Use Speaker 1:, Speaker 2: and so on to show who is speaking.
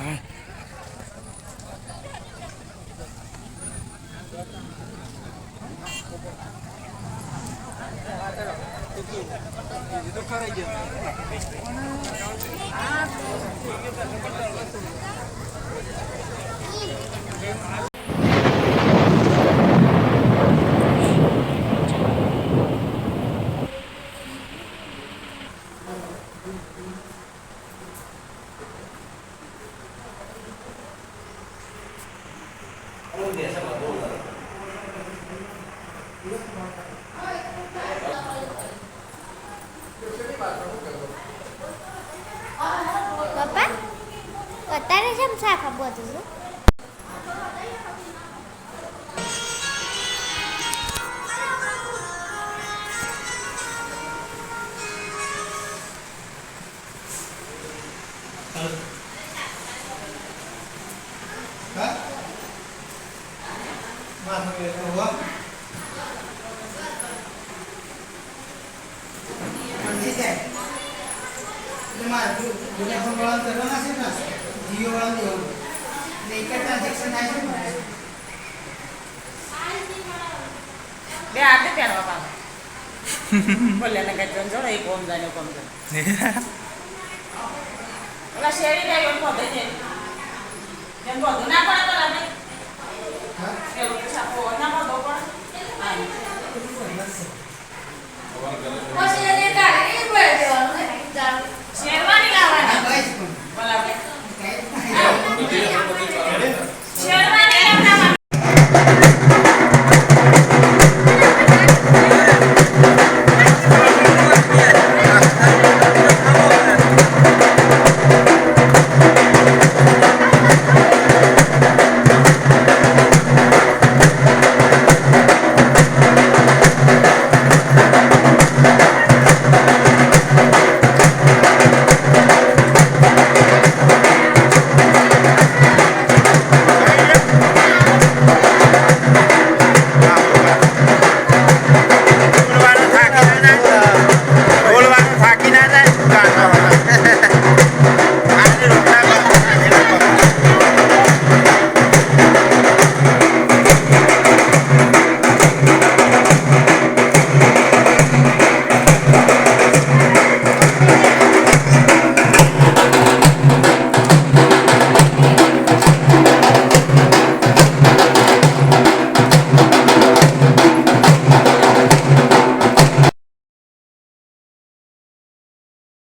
Speaker 1: Ah, પપ્પા અત્યારે કેમ શાક આપવું હતું
Speaker 2: Hả? Mà thôi được rồi quá. आणखी काय जुन्या फोन वळण करणं नसेल ना जिओ वळण देऊ एकच ट्रान्झॅक्शन आहे ना
Speaker 3: બે હાથે પહેરવા પામે બોલ્યા ને કઈ જોડે એક ઓમ જાય ને કોમ જાય ઓલા શેરી જાય એમ બધે છે એમ બધું ના પડે Thank you.